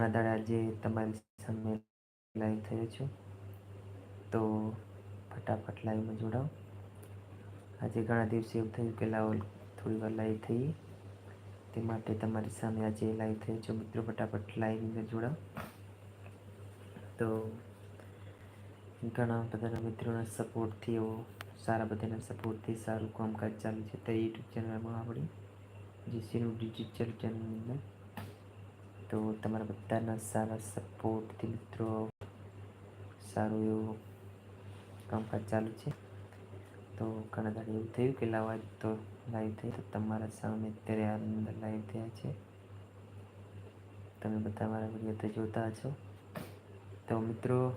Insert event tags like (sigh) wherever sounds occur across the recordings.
ઘણા દાડા આજે તમારી સામે લાઈવ થયો છું. તો ફટાફટ લાઈવમાં જોડાઓ. આજે ઘણા દિવસે એવું થયું કે લાવો થોડી વાર લાઈવ થઈ તે માટે તમારી સામે આજે લાઈવ થયો છું. મિત્રો, ફટાફટ લાઈવ અંદર જોડાઓ. તો ઘણા બધાના મિત્રોના સપોર્ટથી એવો સારા બધાના સપોર્ટથી સારું કામકાજ ચાલુ છે. તો યુટ્યુબ ચેનલમાં આપણી જે સીનું ડિજિટલ ચેનલની અંદર તો તમારા બધાના સારા સપોર્ટથી મિત્રો, સારું એવું કામકાજ ચાલુ છે. તો ઘણા દાડે એવું થયું કે લાવા તો લાઈવ થઈ, તો તમારા સામે અત્યારે આ અંદર લાઈવ થયા છે. તમે બધા મારા વીડિયો તો જોતા છો તો મિત્રો,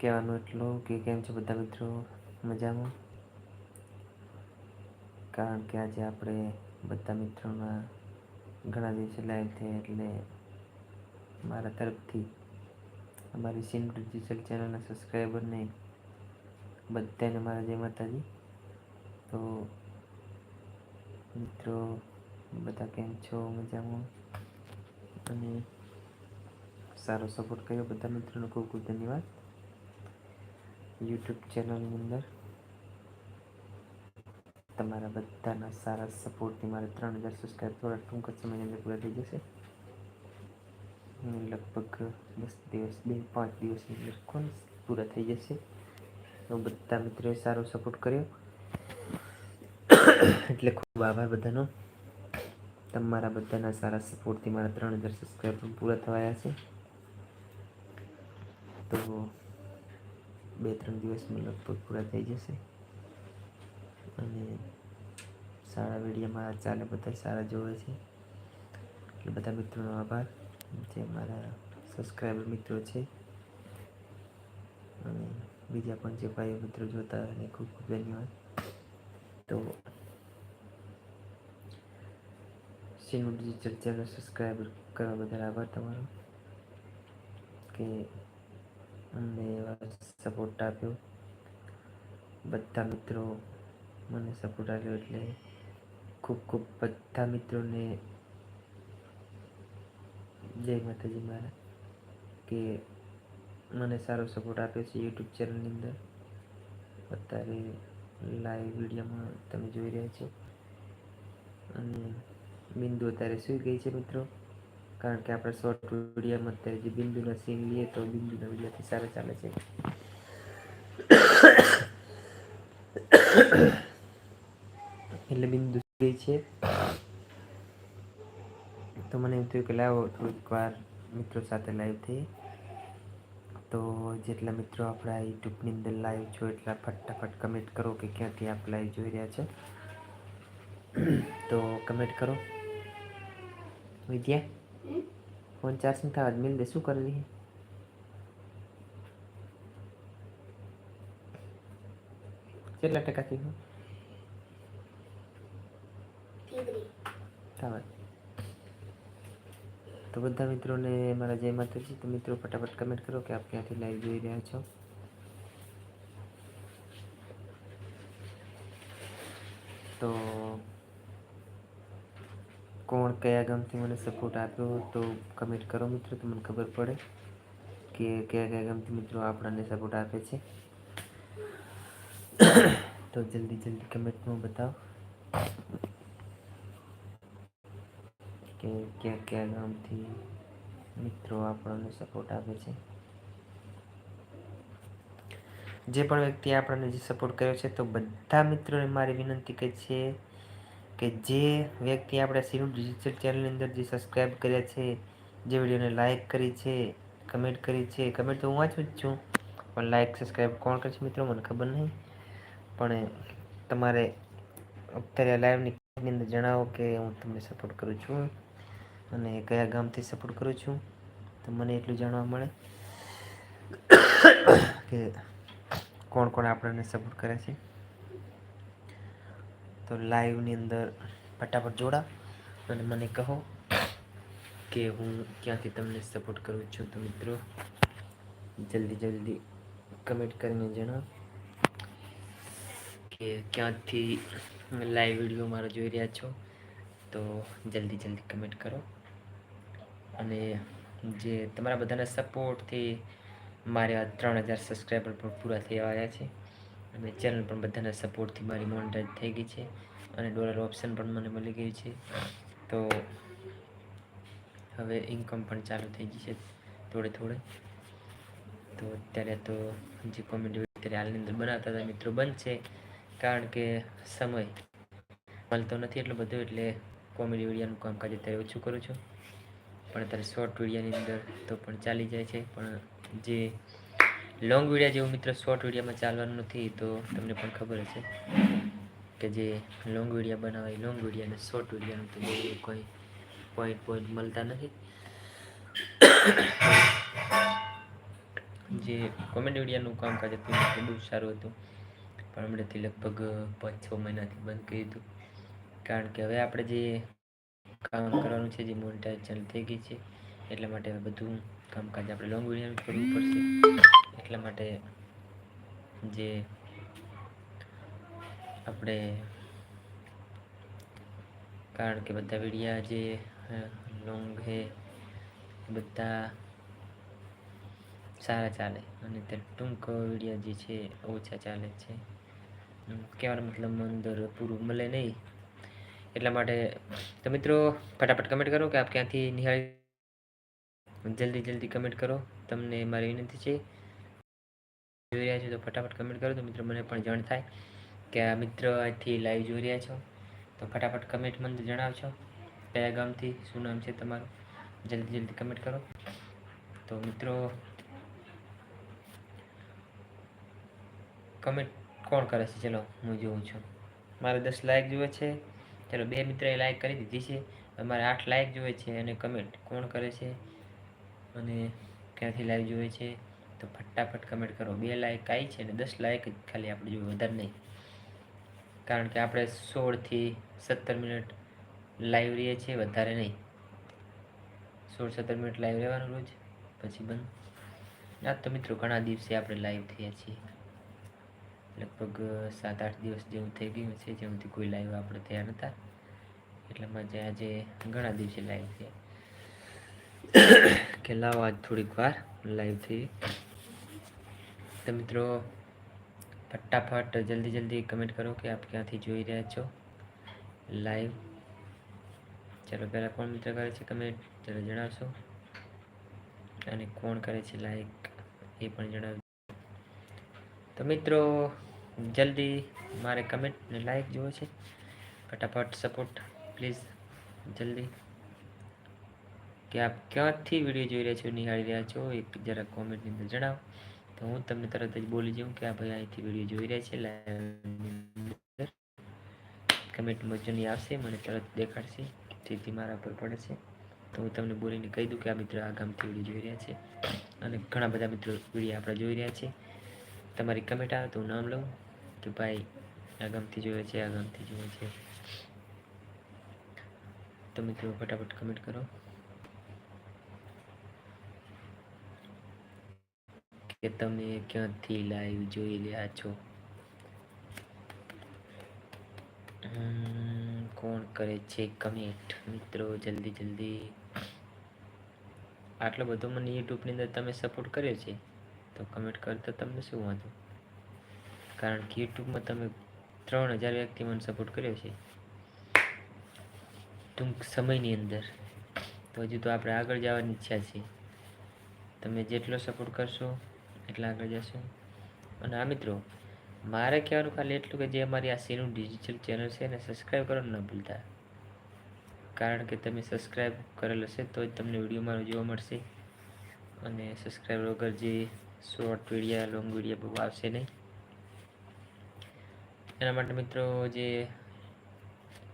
કહેવાનું એટલું કે કેમ છો બધા મિત્રો? મજામાં? કારણ કે આજે આપણે બધા મિત્રોના ઘણા દિવસે લાઈવ થયા એટલે મારા તરફથી અમારી સિમ ડિજિટલ ચેનલના સબસ્ક્રાઈબરને બધાને મારા જય માતાજી. તો મિત્રો, બધા કેમ છો? મજામાં? અને સારો સપોર્ટ કર્યો બધા મિત્રોનો ખૂબ ખૂબ ધન્યવાદ. યુટ્યુબ ચેનલની અંદર તમારા બધાના સારા સપોર્ટથી મારે ત્રણ હજાર સબસ્ક્રાઈબ થોડા ટૂંક જ સમયની અંદર પૂરા થઈ જશે. લગભગ દસ દિવસ, બે, પાંચ દિવસની અંદર કોણ પૂરા થઈ જશે? તો બધા મિત્રોએ સારો સપોર્ટ કર્યો. એટલે ખૂબ આભાર બધાનો. તમારા બધાના સારા સપોર્ટથી મારા ત્રણ હજાર સબસ્ક્રાઈબ પણ પૂરા થવાયા છે. તો બે, ત્રણ દિવસમાં લગભગ પૂરા થઈ જશે. અને સારા વીડિયો મારા ચાલે, બધા સારા જોવે છે. એટલે બધા મિત્રોનો આભાર. જે મારા સબસ્ક્રાઈબર મિત્રો છે. અને બીજા પણ જે ભાઈઓ મિત્રો જોતા એને ખૂબ ખૂબ ધન્યવાદ. તો સીનું ડિજિટલ ચેનલ સબસ્ક્રાઈબ કરવા બદલ આભાર તમારો? કે અમને એવા સપોર્ટ આપ્યો. બધા મિત્રો મને સપોર્ટ આપ્યો એટલે ખૂબ ખૂબ બધા મિત્રોને જય માતાજી મારા કે મને સારો સપોર્ટ આપ્યો છે યુટ્યુબ ચેનલની અંદર. અત્યારે લાઈવ વિડીયોમાં તમે જોઈ રહ્યા છો. અને બિંદુ અત્યારે સૂઈ ગઈ છે મિત્રો. કારણ કે આપણે શોર્ટ વિડીયોમાં અત્યારે જે બિંદુના સીન લઈએ તો બિંદુના વિડીયોથી સારા ચાલે છે. એટલે બિંદુ ગઈ છે. તો મને એમ થયું કે લાવો થોડીક વાર મિત્રો સાથે લાઈવ થઈ. તો જેટલા મિત્રો આપણા યુટ્યુબની અંદર લાઈવ છો એટલા ફટાફટ કમેન્ટ કરો કે ક્યાંથી આપ લાઈવ જોઈ રહ્યા છો. તો કમેન્ટ કરો. વિદ્યા ફોન ચાર્જ નથી થવા મિલ દે શું કરી રહી કેટલા ટકાથી? હું થવા તો બધા મિત્રોને મારા જય માતાજી, તો મિત્રો ફટાફટ કમેન્ટ કરો કે આપ ક્યાંથી લાઈવ જોઈ રહ્યા છો. તો કોણ કયા ગામથી મને સપોર્ટ આપ્યો તો કમેન્ટ કરો મિત્રો, તો મને ખબર પડે કે કયા કયા ગામથી મિત્રો આપણને સપોર્ટ આપે છે. તો જલ્દી જલ્દી કમેન્ટમાં બતાવો. કે ક્યાં ક્યાં ગામથી મિત્રો આપણને સપોર્ટ આપે છે? જે પણ વ્યક્તિ આપણને જે સપોર્ટ કર્યો છે, તો બધા મિત્રોને મારી વિનંતી કે છે કે જે વ્યક્તિ આપણે સીનું ડિજિટલ ચેનલની અંદર જે સબસ્ક્રાઈબ કર્યા છે, જે વિડીયોને લાઇક કરી છે કમેન્ટ કરી છે કમેન્ટ તો હું વાંચું જ છું, પણ લાઇક સબસ્ક્રાઈબ કોણ કરશે મિત્રો? મને ખબર નહીં. પણ તમારે અત્યારે લાઈવની અંદર જણાવો કે હું તમને સપોર્ટ કરું છું. અને કયા ગામથી સપોર્ટ કરું છું તો મને એટલું જાણવા મળે કે કોણ કોણ આપણને સપોર્ટ કરે છે. તો લાઈવની અંદર ફટાફટ જોડા અને મને કહો કે હું ક્યાંથી તમને સપોર્ટ કરું છું તો મિત્રો, જલ્દી જલ્દી કમેન્ટ કરીને જણાવો કે ક્યાંથી લાઈવ વીડિયો મારો જોઈ રહ્યા છો. તો જલ્દી જલ્દી કમેન્ટ કરો. અને જે તમારા બધાના સપોર્ટથી મારે આ ત્રણ હજાર સબસ્ક્રાઈબર પણ પૂરા થઈ આવ્યા છે. અને ચેનલ પણ બધાના સપોર્ટથી મારી મોનિટાઈઝ થઈ ગઈ છે અને ડોલર ઓપ્શન પણ મને મળી ગયું છે. તો હવે ઇન્કમ પણ ચાલુ થઈ ગઈ છે થોડે થોડે. તો અત્યારે તો જે કોમેડી અત્યારે હાલની અંદર બનાવતા હતા મિત્રો બંધ છે. કારણ કે સમય મળતો નથી એટલો બધો એટલે કોમેડી વિડીયાનું કામકાજ અત્યારે ઓછું કરું છું. પણ અત્યારે શોર્ટ વિડીયોની અંદર તો પણ ચાલી જાય છે. પણ જે લોંગ વીડિયો જેવું મિત્રો શોર્ટ વિડીયોમાં ચાલવાનું નથી, તો તમને પણ ખબર હશે કે જે લોંગ વીડિયો બનાવાય લોંગ વીડિયો અને શોર્ટ વિડીયોનું તો કોઈ પોઈન્ટ પોઈન્ટ મળતા નથી. જે કોમેડી વિડીયાનું કામકાજ હતું, એ બહુ સારું હતું. પણ હમણાંથી લગભગ પાંચ છ મહિનાથી બંધ કર્યું હતું. કારણ કે હવે આપણે જે કામ કરવાનું છે, જે મોનિટાઇઝ ચેનલ થઈ ગઈ છે. એટલા માટે બધું કામકાજ આપણે લોંગ વીડિયો કરવું પડશે. એટલા માટે જે આપણે કારણ કે બધા વિડીયા જે લોંગ હે બધા સારા ચાલે. અને તે ટૂંક વિડીયા જે છે, ઓછા ચાલે છે. કહેવાનો મતલબ અંદર પૂરું મળે નહીં. એટલા માટે તો મિત્રો, ફટાફટ કમેન્ટ કરો કે આપ ક્યાંથી નિહાળી જલ્દી જલ્દી કમેન્ટ કરો. તમને મારી વિનંતી છે. જોઈ રહ્યા છો તો ફટાફટ કમેન્ટ કરો તો મિત્રો મને પણ જાણ થાય કે આ મિત્ર અહીંથી લાઈવ જોઈ રહ્યા છો. તો ફટાફટ કમેન્ટ મને જણાવશો કયા ગામથી, શું નામ છે તમારું? જલ્દી જલ્દી કમેન્ટ કરો. તો મિત્રો કમેન્ટ કોણ કરે છે? ચલો, હું જોઉં છું. મારે દસ લાઈક જોવે છે. ચલો બે મિત્રએ લાઈક કરી દીધી છે. અમારે આઠ લાઈક જોઈએ છે અને કમેન્ટ કોણ કરે છે? અને ક્યાંથી લાઈવ જોઈએ છે? તો ફટાફટ કમેન્ટ કરો. બે લાઈક આવી છે અને દસ લાઈક જ ખાલી આપણે જોઈએ વધારે નહીં. કારણ કે આપણે સોળથી સત્તર મિનિટ લાઈવ રહીએ છીએ, વધારે નહીં. સોળ સત્તર મિનિટ લાઈવ રહેવાનું રોજ, પછી બંધ. આ તો મિત્રો ઘણા દિવસે આપણે લાઈવ થયા છીએ. લગભગ સાત આઠ દિવસ જેવું થઈ ગયું છે જેમથી કોઈ લાઈવ આપણે થયા નહોતા એટલામાં જે આજે ઘણા દિવસે લાઈવ થયા કે લાવો આજ થોડીક વાર લાઈવ થઈ. તો મિત્રો, ફટાફટ જલ્દી જલ્દી કમેન્ટ કરો કે આપ ક્યાંથી જોઈ રહ્યા છો લાઈવ ચાલો, પહેલાં કોણ મિત્ર કરે છે કમેન્ટ ચાલો, જણાવશો. અને કોણ કરે છે લાઈક એ પણ જણાવજો. તો મિત્રો જલ્દી મારે કમેન્ટ ને લાઈક જોવે છે. ફટાફટ સપોર્ટ, પ્લીઝ, જલ્દી. કે આપ ક્યાંથી વીડિયો જોઈ રહ્યા છો, નિહાળી રહ્યા છો, એક જરા કોમેન્ટની અંદર જણાવો. તો હું તમને તરત જ બોલી જાઉં કે આ ભાઈ અહીંથી વીડિયો જોઈ રહ્યા છે લાઈવ કમેન્ટ મુજબની આવશે, મને તરત દેખાડશે, જેથી મારા પર પડે છે તો હું તમને બોલીને કહી દઉં કે આ મિત્રો આ ગામથી વીડિયો જોઈ રહ્યા છે. અને ઘણા બધા મિત્રો વીડિયો આપણે જોઈ રહ્યા છે. તમારી કમેન્ટ આવે તો હું નામ લઉં. કે ભાઈ આ જોવે છે આ જોવે છે તો મિત્રો ફટાફટ કમેન્ટ કરો કે તમે ક્યાંથી લાઈવ જોઈ રહ્યા છો કોણ કરે છે કમેન્ટ મિત્રો જલ્દી જલ્દી આટલો બધો મને યુટ્યુબની અંદર તમે સપોર્ટ કર્યો છે? તો કમેન્ટ કરતા તમને શું વાંધો? કારણ કે યુટ્યુબમાં તમે ત્રણ હજાર વ્યક્તિ મને સપોર્ટ કર્યો છે. ટૂંક સમયની અંદર. તો હજુ તો આપણે આગળ જવાની ઈચ્છા છે. તમે જેટલો સપોર્ટ કરશો એટલા આગળ જશો. અને આ મિત્રો, મારે કહેવાનું ખાલી એટલું કે જે અમારી આ સીનું ડિજિટલ ચેનલ છે એને સબસ્ક્રાઈબ કરવાનું ન ભૂલતા. કારણ કે તમે સબસ્ક્રાઈબ કરેલ હશે તો જ તમને વીડિયો મારો જોવા મળશે. અને સબસ્ક્રાઈબ વગર જે શોર્ટ વિડીયા લોંગ વિડીયા બહુ આવશે નહીં. એના માટે મિત્રો જે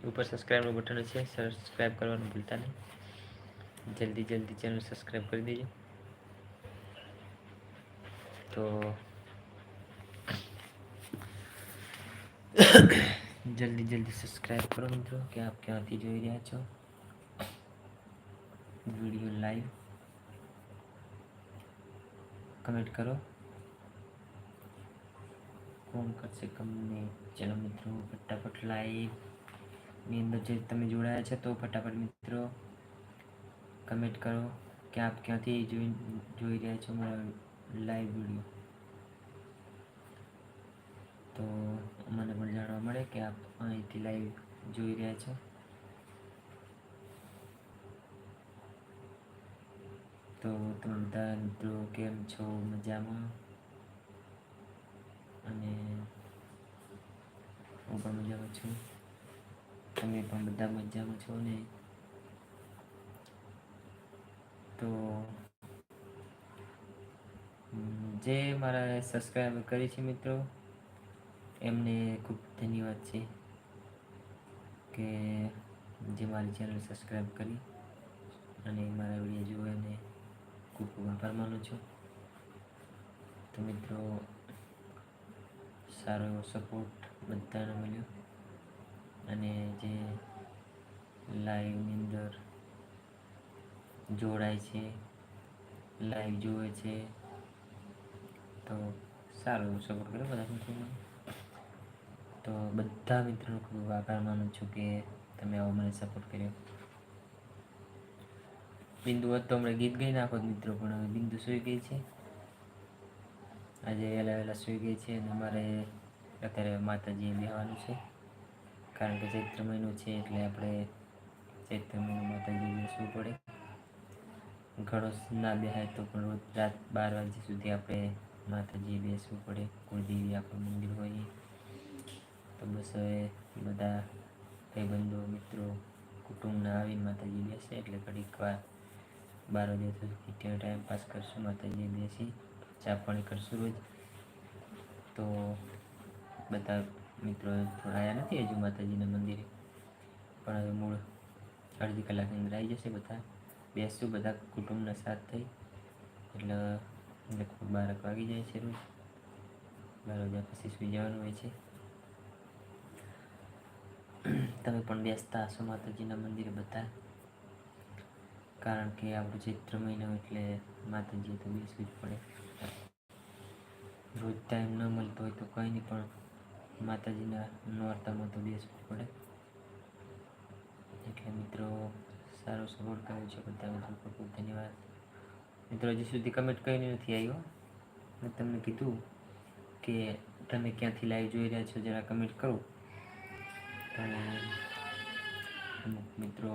ઉપર સબસ્ક્રાઈબનું બટન છે સબસ્ક્રાઈબ કરવાનું ભૂલતા નહીં. જલ્દી જલ્દી ચેનલ સબસ્ક્રાઈબ કરી દેજો. તો જલ્દી જલ્દી સબસ્ક્રાઈબ કરો મિત્રો, કે આપ ક્યાંથી જોઈ રહ્યા છો. વીડિયો લાઈવ કમેન્ટ કરો. કોણ કરશે કમને ચલો મિત્રો, ફટાફટ લાઈવની અંદર જે તમે જોડાયા છે, તો ફટાફટ મિત્રો કમેન્ટ કરો કે આપ ક્યાંથી જોઈ જોઈ રહ્યા છો મારા લાઈવ વીડિયો તો મને પણ જાણવા મળે કે આપ અહીંથી લાઈવ જોઈ રહ્યા છો. તો તમે બધા મિત્રો, કેમ છો? મજામાં અને હું પણ મજામાં છું તમે પણ બધા મજામાં છો ને તો હમ, જે મારા સબસ્ક્રાઈબ કરી છે મિત્રો, એમને ખૂબ ધન્યવાદ છે કે જે મારી ચેનલ સબસ્ક્રાઈબ કરી અને મારા વીડિયો જોવે અને ખૂબ ખૂબ આભાર માનું છું. તો મિત્રો, સારો એવો સપોર્ટ બધાને મળ્યો અને જે લાઈવની અંદર જોડાય છે લાઈવ જુએ છે તો સારું એવો સપોર્ટ કર્યો બધા મિત્રોને. તો બધા મિત્રોનો ખૂબ આભાર માનું છું કે તમે આવો મને સપોર્ટ કર્યો. બિંદુ હોત તો હમણાં ગીત ગઈ નાખો મિત્રો, પણ હવે બિંદુ સૂઈ ગઈ છે. આજે વહેલા વહેલા સૂઈ ગઈ છે અને અમારે અત્યારે માતાજી બેહવાનું છે. કારણ કે ચૈત્ર મહિનો છે એટલે આપણે ચૈત્ર મહિનો માતાજી બેસવું પડે. ઘણો ના બેહાય તો પણ રોજ રાત બાર વાગ્યા સુધી આપણે માતાજી બેસવું પડે. કુળદેવી આપણું મંદિર હોય. તો બસ હવે બધા ભાઈબંધો, મિત્રો, કુટુંબના આવીને માતાજી બેસે એટલે ઘડીક વાર બાર વાગે તો ટાઈમ પાસ કરશું. માતાજી બેસી ચા પાણી કરશું રોજ. તો બધા મિત્રો આવ્યા નથી હજુ માતાજીના મંદિરે? પણ હવે મૂળ અડધી કલાકની અંદર આવી જશે બધા. બેસશું બધા કુટુંબના સાથ થઈ. એટલે લગભગ બારક વાગી જાય છે રોજ. બાર વાગ્યા પછી સુઈ જવાનું હોય છે. તમે પણ બેસતા હશો, માતાજીના મંદિરે બધા? કારણ કે આપણું ચૈત્ર મહિનો એટલે માતાજીએ તો બેસવું જ પડે. રોજ ટાઈમ ન મળતો હોય તો કંઈ નહીં, પણ માતાજીના નોરતામાં તો બેસવું જ પડે. એટલે મિત્રો, સારો સપોર્ટ કર્યો છે બધા મિત્રો ખૂબ ખૂબ ધન્યવાદ. મિત્રો, હજી સુધી કમેન્ટ કંઈ નથી આવ્યો. મેં તમને કીધું કે તમે ક્યાંથી લાઈવ જોઈ રહ્યા છો, જરા કમેન્ટ કરો. અમુક મિત્રો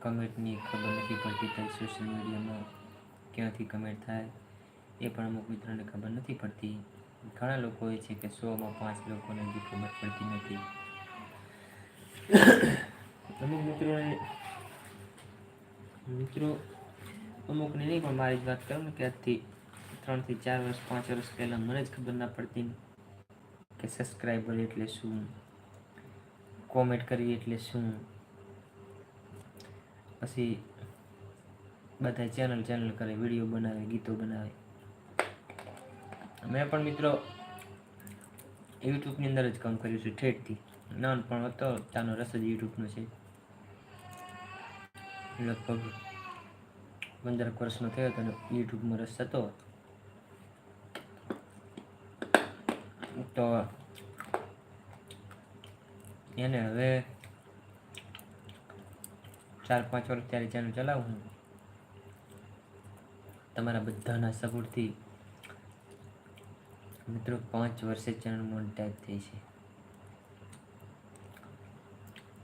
કમેન્ટની ખબર નથી પડતી તો સોશિયલ મીડિયામાં ક્યાંથી કમેન્ટ થાય એ પણ અમુક મિત્રોને ખબર નથી પડતી. ઘણા લોકો એ છે કે સોમાં પાંચ લોકોને હજી ખબર પડતી નથી. અમુક મિત્રોને મિત્રો, અમુકની નહીં, પણ મારી જ વાત કરું ને કે આજથી ત્રણથી ચાર વર્ષ, પાંચ વર્ષ પહેલાં મને જ ખબર ના પડતી કે સબસ્ક્રાઈબર એટલે શું કોમેન્ટ કરવી એટલે શું. પછી બધા ચેનલ ચેનલ કરે વીડિયો બનાવે, ગીતો બનાવે. મેં પણ મિત્રો યુટ્યુબની અંદર જ કામ કર્યું છે ઠેઠથી. નાનપણ હતો ત્યાંનો રસ જ યુટ્યુબનો છે. લગભગ પંદરક વર્ષનો થયો હતો અને યુટ્યુબમાં રસ હતો. તો એને હવે ચાર પાંચ વર્ષ ત્યારે ચેનલ ચલાવું તમારા બધાના સપોર્ટથી મિત્રો પાંચ વર્ષે ચેનલ મોનિટાઈઝ થઈ છે.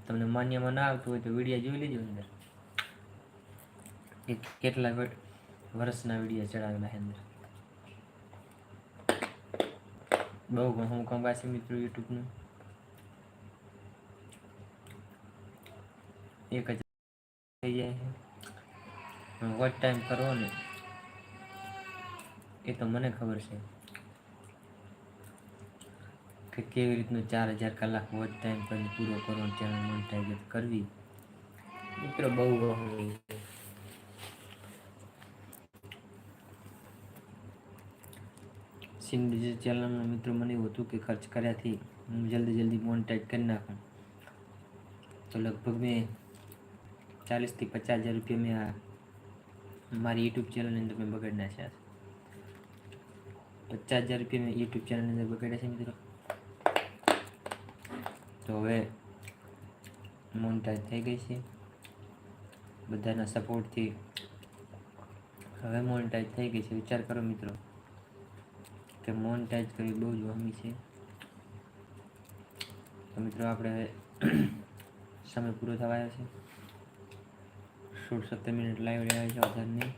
તમને માન્યમાં ના આવતું હોય તો વીડિયો જોઈ લેજો અંદર. કે કેટલા વર્ષના વીડિયો ચડાવેલા અંદર? બહુ હું છે મિત્રો યુટ્યુબનું. એક હજાર થઈ જાય વોટ ટાઈમ કરવો ને, એ તો મને ખબર છે. કે કેવી રીતનું ચાર હજાર કલાક વોચ ટાઈમ કરી પૂરો કરવો ચેનલ મોનિટાઈઝ કરવી. મિત્રો બહુ સિંધ ડિજિટલ ચેનલના મિત્રો મને એવું હતું કે ખર્ચ કર્યાથી હું જલ્દી જલ્દી મોનિટાઈઝ કરી નાખું. તો લગભગ મેં ચાલીસથી પચાસ હજાર રૂપિયા મેં આ મારી યુટ્યુબ ચેનલની અંદર મેં બગાડી નાખ્યા છે. પચાસ હજાર રૂપિયા મેં યુટ્યુબ ચેનલની અંદર બગાડ્યા છે મિત્રો. તો હવે મોનિટાઈઝ થઈ ગઈ છે. બધાના સપોર્ટથી હવે મોનિટાઈઝ થઈ ગઈ છે. વિચાર કરો મિત્રો. કે મોનિટાઈઝ કરવી બહુ જ વહમી છે. તો મિત્રો આપણે (clears throat) સમય પૂરો થવા આવ્યો છે. સોળ સત્તર મિનિટ લાઈવ રહ્યા છે વધારની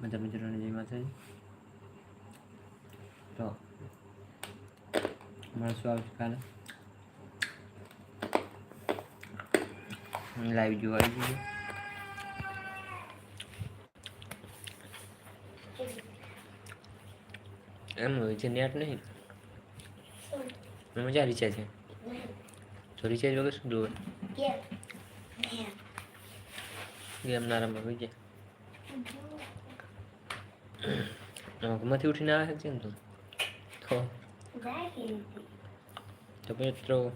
બધા મિત્રોને જય માતાજી તો મળશું આવતીકાલે લાઈવ જોવા આવી જઈએ એમ હોય છે નેટ નહીં. મજા રિચાર્જ છે. તો રિચાર્જ વગર શું જોવે? ગેમ ના રમવા છે. ઘરમાંથી ઉઠીને આવે છે ને તું? તો. તો મિત્રો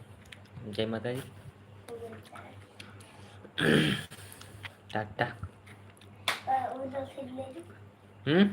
જય માતાજી. (coughs) ટાટા હમ?